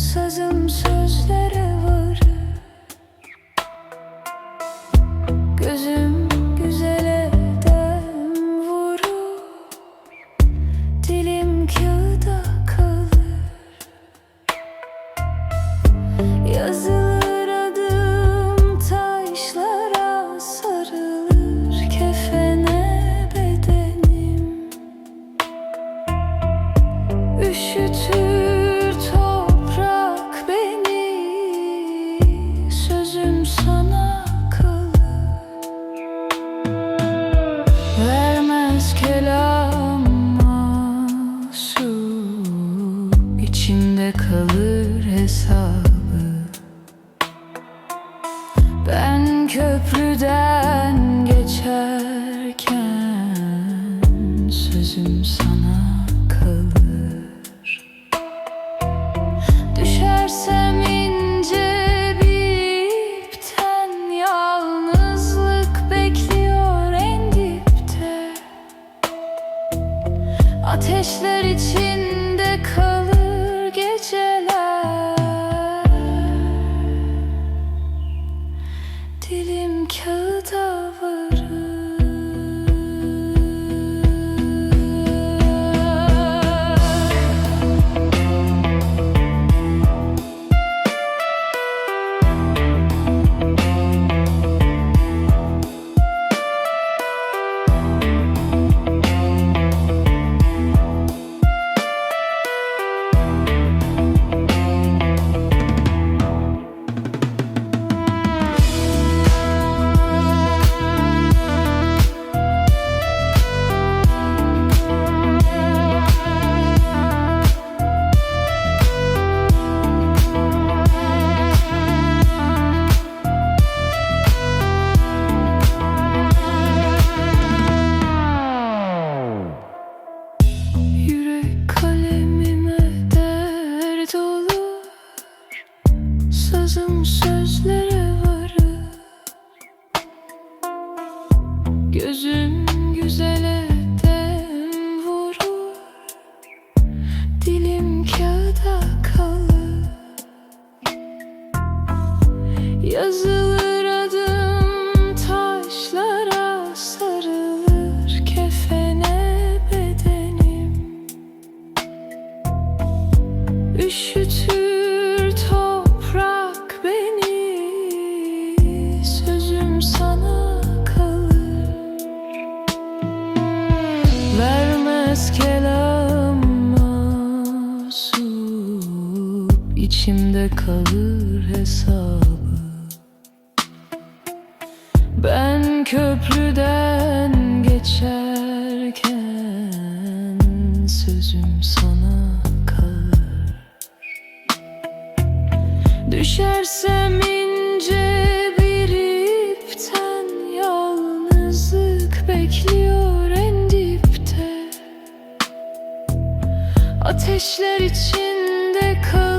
Sazım sözler Ben köprüden geçerken sözüm sana. could. sazım sözlere varır. Gözüm güzele dem vurur. Dilim kağıda kalır. Yazılır adım taşlara sarılır Kefene bedenim. Üşütür Vermez kelam mahsup içimde kalır hesabı. Ben köprüden geçerken Sözüm sana kalır. Düşersem ince Ateşler içinde kalır